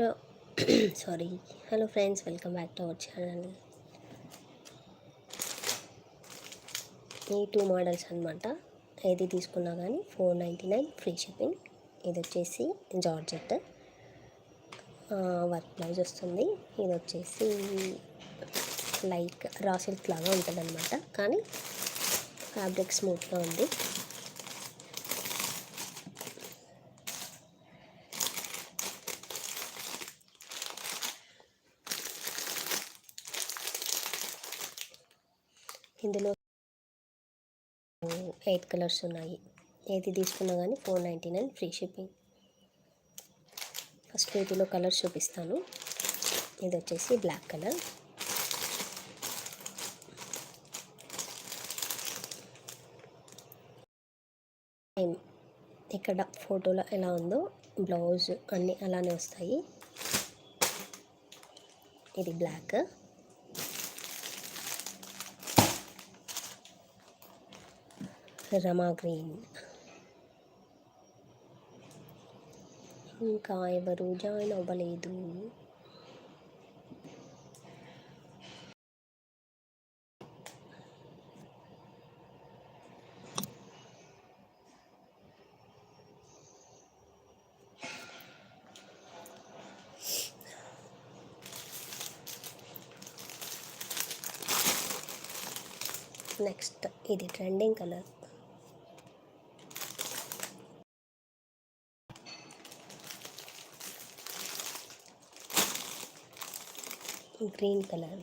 Hello sorry hello friends welcome back to our channel ఈ two models అనమాట ఏది తీసుకున్నా కానీ four ninety nine free shipping ఇది వచ్చేసి జార్జెట్ వర్క్ బ్లౌజ్ వస్తుంది. ఇది వచ్చేసి లైక్ రా సిల్క్ లాగా ఉంటుంది అనమాట కానీ ఫ్యాబ్రిక్ స్మూత్గా ఉంది ఇందులో ఎయిట్ కలర్స్ ఉన్నాయి. ఏది తీసుకున్నా కానీ four ninety nine free shipping. First వీటిలో కలర్స్ చూపిస్తాను. ఇది వచ్చేసి బ్లాక్ కలర్. ఇక్కడ ఫోటోలో ఎలా ఉందో బ్లౌజ్ అన్నీ అలానే వస్తాయి. ఇది బ్లాక్. రమా గ్రీన్ ఇంకా ఎవరు జాయిన్ అవ్వలేదు. నెక్స్ట్ ఇది trending colour. Green colour.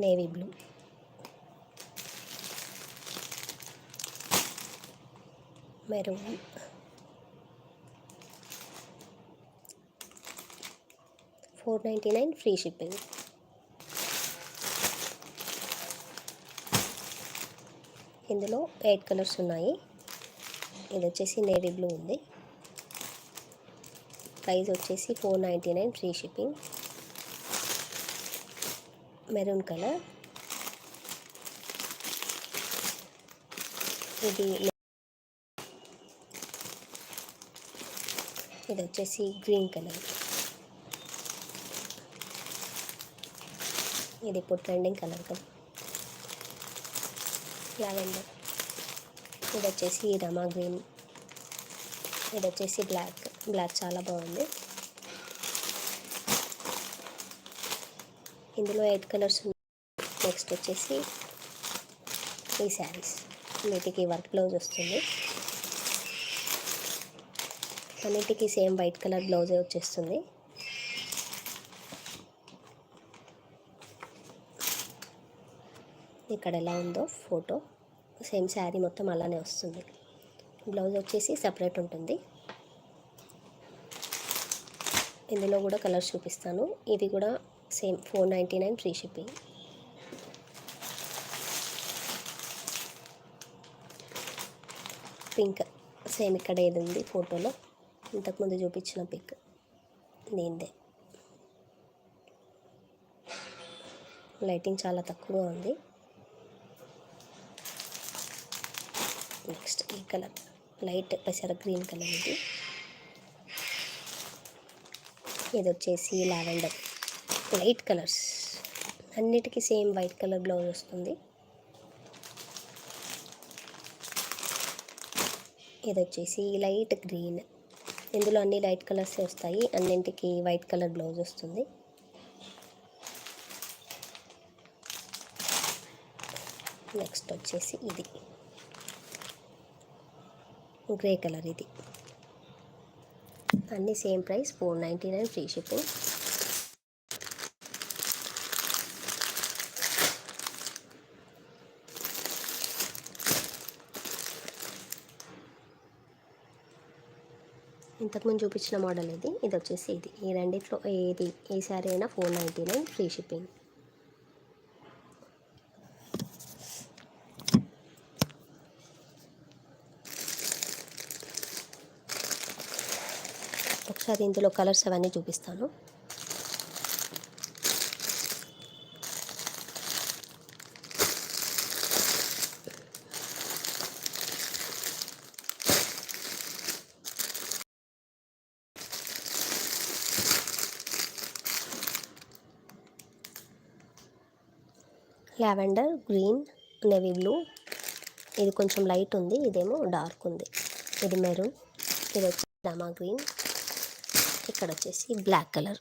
Navy blue. Maroon. Four ninety nine free shipping. ఇందులో ఎయిట్ కలర్స్ ఉన్నాయి. ఇది వచ్చేసి నేవీ బ్లూ ఉంది. ప్రైస్ వచ్చేసి four ninety nine free shipping. Maroon colour. ఇది ఇది వచ్చేసి గ్రీన్ కలర్. ఇది ఇప్పుడు ట్రెండింగ్ కలర్ కదా. లావెండర్. ఇది వచ్చేసి రమా గ్రీన్. ఇది వచ్చేసి బ్లాక్. బ్లాక్ చాలా బాగుంది. ఇందులో ఎయిట్ కలర్స్ నెక్స్ట్ వచ్చేసి ఈ శారీస్. వీటికి వర్క్ బ్లౌజ్ వస్తుంది. అన్నిటికీ సేమ్ వైట్ కలర్ బ్లౌజే వచ్చేస్తుంది. ఇక్కడ ఎలా ఉందో ఫోటో. సేమ్ శారీ మొత్తం అలానే వస్తుంది. బ్లౌజ్ వచ్చేసి సపరేట్ ఉంటుంది. ఇందులో కూడా కలర్స్ చూపిస్తాను. ఇది కూడా same four ninety nine free shipping. Pink same ఇక్కడ ఏది ఉంది ఫోటోలో? ఇంతకుముందు చూపించిన పిక్. దీందే లైటింగ్ చాలా తక్కువగా ఉంది. నెక్స్ట్ ఈ కలర్. లైట్ పెసర గ్రీన్ కలర్ ఇది. ఇది వచ్చేసి లావెండర్. Light colours. అన్నిటికీ సేమ్ వైట్ కలర్ బ్లౌజ్ వస్తుంది. ఇది వచ్చేసి లైట్ గ్రీన్. ఇందులో అన్ని లైట్ కలర్స్ వస్తాయి. అన్నింటికి వైట్ కలర్ బ్లౌజ్ వస్తుంది. నెక్స్ట్ వచ్చేసి ఇది. గ్రే కలర్ ఇది అన్నీ same price four ninety nine free shipping. ఇంతకుముందు చూపించిన మోడల్ ఇది. ఇది వచ్చేసి ఇది. ఈ రెండిట్లో ఏది ఏ శారీ అయినా four ninety nine free shipping. అది ఇందులో కలర్స్ అవన్నీ చూపిస్తాను. Lavender green navy blue. ఇది కొంచెం లైట్ ఉంది ఇదేమో డార్క్ ఉంది. ఇది మెరూన్ ఇది వచ్చి డామా గ్రీన్. ఇక్కడ వచ్చేసి బ్లాక్ కలర్.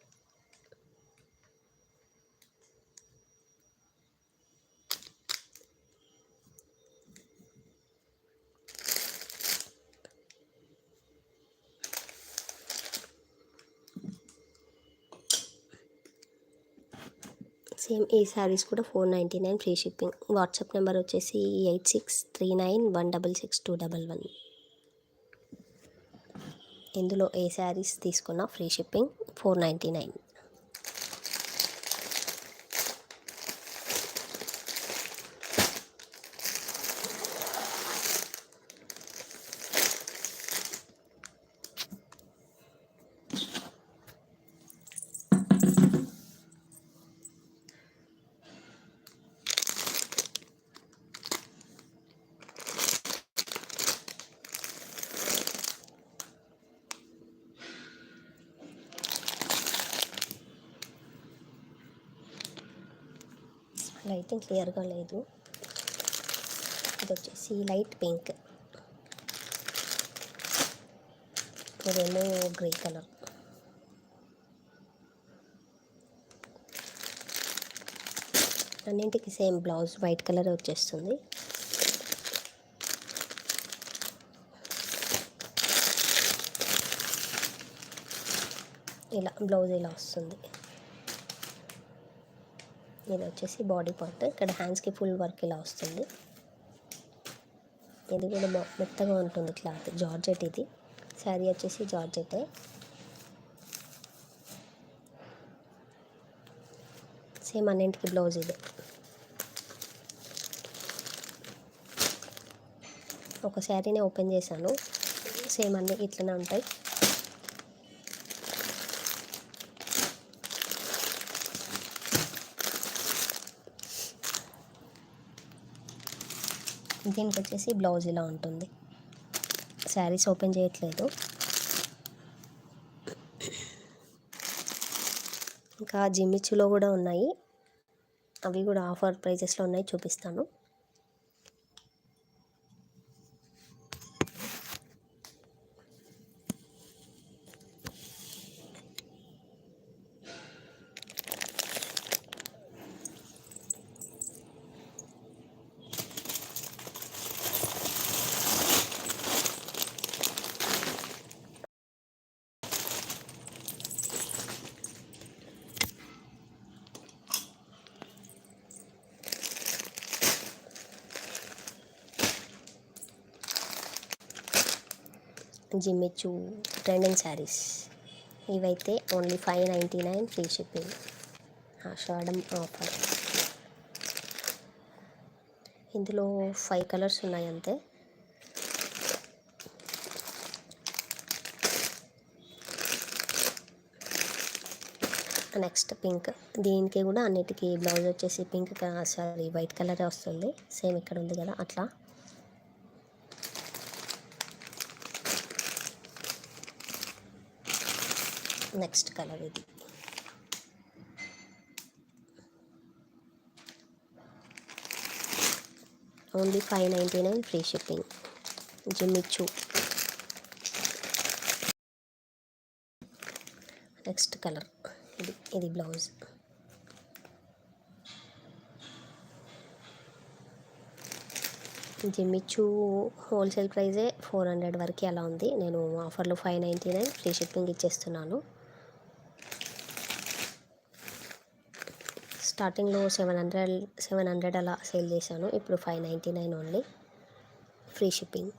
సేమ్ ఈ శారీస్ కూడా four ninety nine free shipping. WhatsApp number వచ్చేసి eight six three nine one double six two double one. ఇందులో ఏ శారీస్ తీసుకున్నా free shipping four ninety nine. Lighting క్లియర్గా లేదు. ఇది వచ్చేసి లైట్ పింక్. ఇదేమో గ్రే కలర్. అన్నింటికి సేమ్ బ్లౌజ్ వైట్ కలర్ వచ్చేస్తుంది. ఇలా బ్లౌజ్ ఇలా వస్తుంది. ఇది వచ్చేసి బాడీ పార్ట్. ఇక్కడ హ్యాండ్స్కి ఫుల్ వర్క్ ఇలా వస్తుంది. ఇది కూడా మెత్తగా ఉంటుంది క్లాత్ జార్జెట్ ఇది. శారీ వచ్చేసి జార్జెటే. సేమ్ అన్నింటికి బ్లౌజ్ ఇది. ఒక శారీనే ఓపెన్ చేశాను. సేమ్ అన్నీ ఇట్లనే ఉంటాయి. దీనికి వచ్చేసి బ్లౌజ్ ఇలా ఉంటుంది. శారీస్ ఓపెన్ చేయట్లేదు. ఇంకా జిమ్మిచ్చులో కూడా ఉన్నాయి. అవి కూడా ఆఫర్ ప్రైజెస్లో ఉన్నాయి చూపిస్తాను. జిమ్మిచ్చు ట్రెండింగ్ శారీస్ ఇవైతే only five ninety nine free shipping Ashadham offer ఇందులో ఫైవ్ కలర్స్ ఉన్నాయి అంతే. నెక్స్ట్ పింక్ దీనికి కూడా అన్నిటికీ బ్లౌజ్ వచ్చేసి పింక్ సారీ వైట్ కలరే వస్తుంది. సేమ్ ఇక్కడ ఉంది కదా అట్లా. నెక్స్ట్ కలర్ ఇది. Only five ninety nine free shipping Jimmy Choo next colour ఇది ఇది బ్లౌజ్ జిమ్మిచ్చు హోల్సేల్ ప్రైజే ఫోర్ హండ్రెడ్ వరకు అలా ఉంది. నేను ఆఫర్లో five ninety nine free shipping ఇచ్చేస్తున్నాను. స్టార్టింగ్లో సెవెన్ హండ్రెడ్ సెవెన్ హండ్రెడ్ అలా సేల్ చేశాను. ఇప్పుడు five ninety nine only. Free shipping.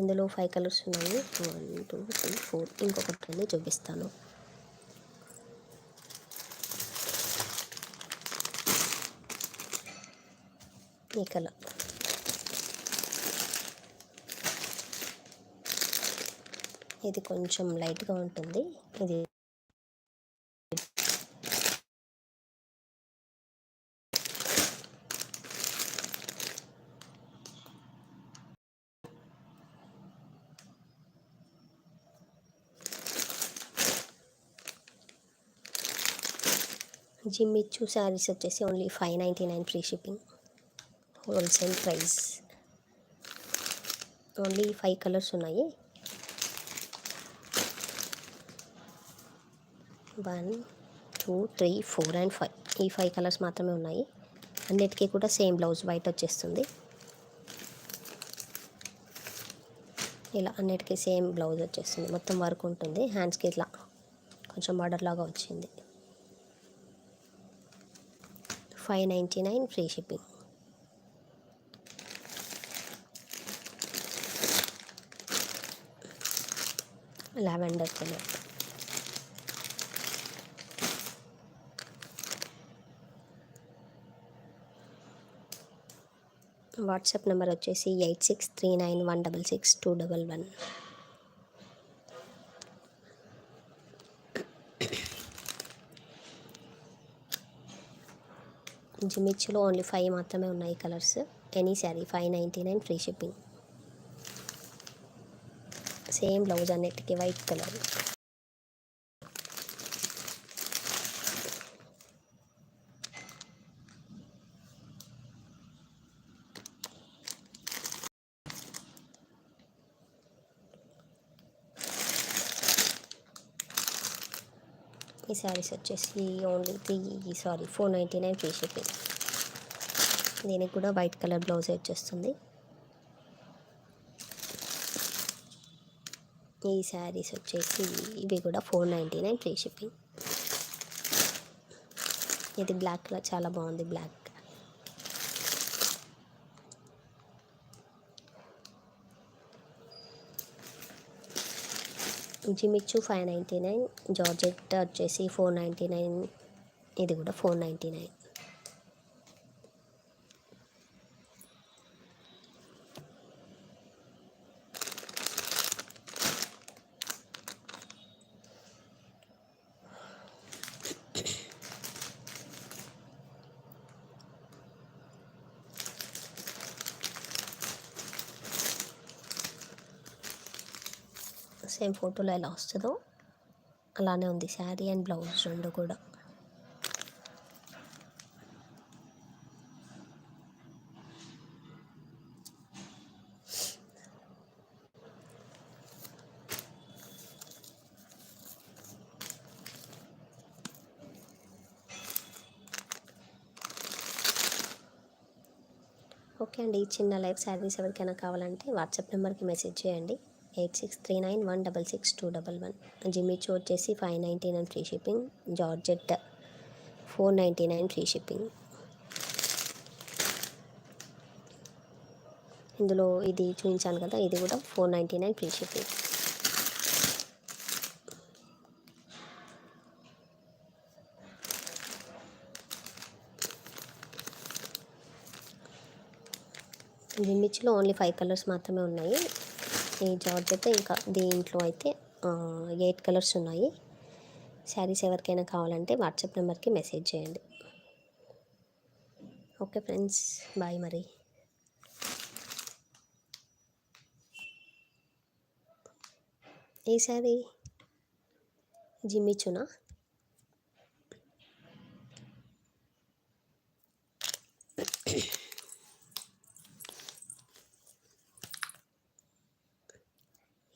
ఇందులో ఫైవ్ కలర్స్ ఉన్నాయి. One two three four. ఇంకొకటి ఉంది చూపిస్తాను. ఈ కలర్. ఇది కొంచెం లైట్గా ఉంటుంది. ఇది జిమ్ శారీస్ వచ్చేసి only five ninety nine free shipping wholesale price only five colours ఉన్నాయి. One two three four and five ఈ ఫైవ్ కలర్స్ మాత్రమే ఉన్నాయి. అన్నిటికీ కూడా సేమ్ బ్లౌజ్ వైట్ వచ్చేస్తుంది. ఇలా అన్నిటికీ సేమ్ బ్లౌజ్ వచ్చేస్తుంది. మొత్తం వర్క్ ఉంటుంది. హ్యాండ్స్కి ఇట్లా కొంచెం బార్డర్ లాగా వచ్చింది. Five ninety nine free shipping. Lavender colour. WhatsApp number వచ్చేసి eight six three nine one double six two double one. జిమిచ్లో only five మాత్రమే ఉన్నాయి colours. Any sari five ninety nine free shipping. Same blouse అన్నిటికీ white colour. Saris వచ్చేసి only three sorry four ninety nine free shipping దీనికి కూడా white colour blouse వచ్చేస్తుంది. ఈ శారీస్ వచ్చేసి ఇవి కూడా four ninety nine free shipping ఇది బ్లాక్ కలర్ చాలా బాగుంది black. Jimmy Choo five ninety nine georgette వచ్చేసి ఫోర్ నైంటీ నైన్ ఇది కూడా ఫోర్ నైంటీ నైన్. సేమ్ ఫోటోలో ఎలా వస్తుందో అలానే ఉంది. శారీ అండ్ బ్లౌజ్ రెండు కూడా. ఓకే అండి. ఈ చిన్న లైఫ్ సర్వీస్ ఎవరికైనా కావాలంటే వాట్సాప్ నెంబర్కి మెసేజ్ చేయండి. Eight six three nine one double six two double one. Jimmy Choo వచ్చేసి five ninety nine free shipping. Georgette four ninety nine free shipping. ఇందులో ఇది చూపించాను కదా ఇది కూడా four ninety nine free shipping. జిమ్మిచ్లో only five colours మాత్రమే ఉన్నాయి. ఈ జార్జెట్ ఇంకా దీంట్లో అయితే ఎయిట్ కలర్స్ ఉన్నాయి. శారీస్ ఎవరికైనా కావాలంటే వాట్సాప్ నెంబర్కి మెసేజ్ చేయండి. ఓకే ఫ్రెండ్స్ బాయ్ మరి. ఏ శారీ? జిమ్మిచ్చునా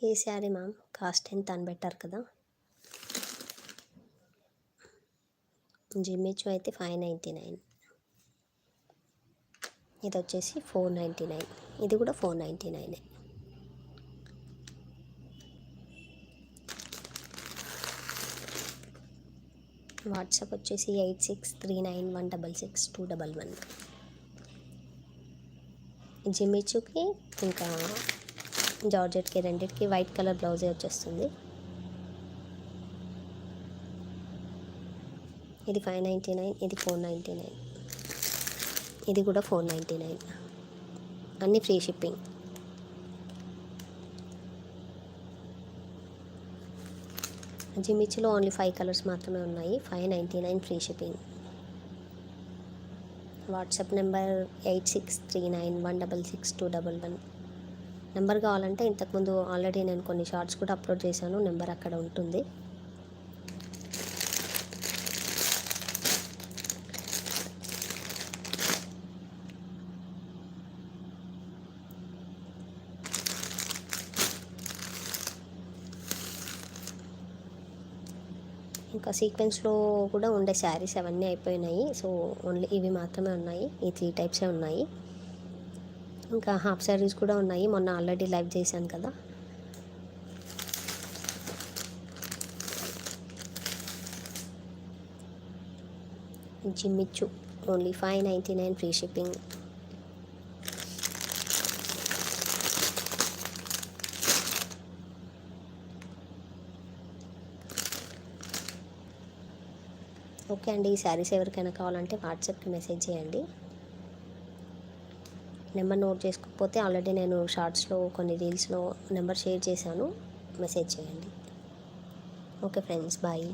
ఈ శారీ మ్యామ్. కాస్ట్ ఎంత అని పెట్టారు కదా. జిమ్మిచ్చు అయితే ఫైవ్ నైంటీ నైన్ ఇది వచ్చేసి ఫోర్ నైంటీ నైన్ ఇది కూడా ఫోర్ నైంటీ నైనే వాట్సాప్ వచ్చేసి eight six three nine one double six two double one జిమ్మిచ్చుకి ఇంకా జార్జెట్కి రెండింటికి వైట్ కలర్ బ్లౌజే వచ్చేస్తుంది. ఇది ఫైవ్ నైంటీ నైన్ ఇది ఫోర్ నైంటీ నైన్. ఇది కూడా ఫోర్ నైంటీ నైన్. అన్నీ ఫ్రీ షిప్పింగ్. జిమిచ్లో ఓన్లీ ఫైవ్ కలర్స్ మాత్రమే ఉన్నాయి. Five ninety nine free shipping. WhatsApp number eight six three nine one double six two double one. Number కావాలంటే ఇంతకుముందు already నేను కొన్ని షార్ట్స్ కూడా అప్లోడ్ చేశాను నెంబర్ అక్కడ ఉంటుంది. ఇంకా సీక్వెన్స్లో కూడా ఉండే శారీస్ అవన్నీ అయిపోయినాయి. సో ఓన్లీ ఇవి మాత్రమే ఉన్నాయి. ఈ త్రీ టైప్సే ఉన్నాయి. ఇంకా హాఫ్ శారీస్ కూడా ఉన్నాయి. మొన్న ఆల్రెడీ లైవ్ చేశాను కదా. జిమ్మిచ్చు. Only five ninety nine free shipping. Okay అండి ఈ శారీస్ ఎవరికైనా కావాలంటే వాట్సాప్కి మెసేజ్ చేయండి. నెంబర్ నోట్ చేసుకోకపోతే ఆల్రెడీ నేను షార్ట్స్లో కొన్ని రీల్స్లో నెంబర్ షేర్ చేశాను. మెసేజ్ చేయండి. Okay friends bye.